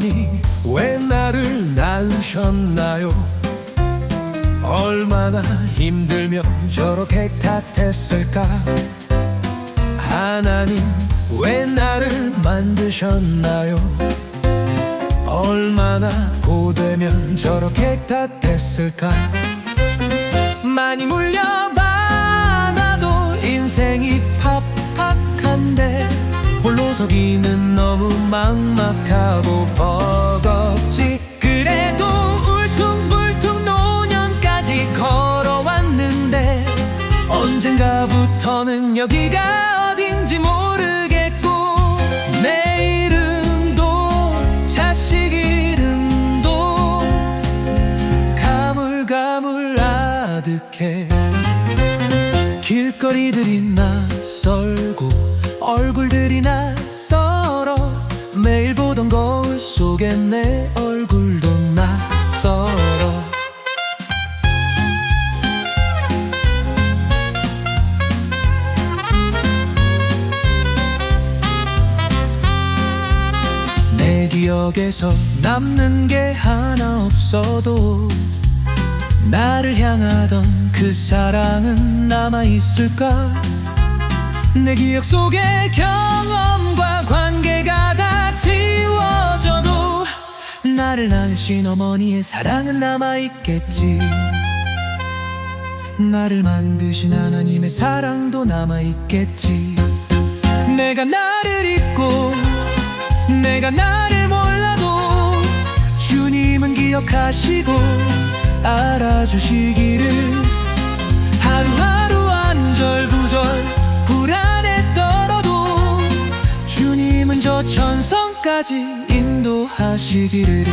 어머니 왜 나를 낳으셨나요? 얼마나 힘들며 저렇게 탓했을까? 하나님 왜 나를 만드셨나요? 얼마나 고되면 저렇게 탓했을까? 많이 물려. 서기는 너무 막막하고 버겁지. 그래도 울퉁불퉁 노년까지 걸어왔는데 언젠가부터는 여기가 어딘지 모르겠고 내 이름도 자식 이름도 가물가물 아득해. 길거리들이 낯설고 얼굴 속에 내 얼굴도 낯설어. 내 기억에서 남는 게 하나 없어도 나를 향하던 그 사랑은 남아있을까? 내 기억 속의 경험과 나를 낳으신 어머니의 사랑은 남아있겠지. 나를 만드신 하나님의 사랑도 남아있겠지. 내가 나를 잊고 내가 나를 몰라도 주님은 기억하시고 알아주시기를 천성까지 인도하시기를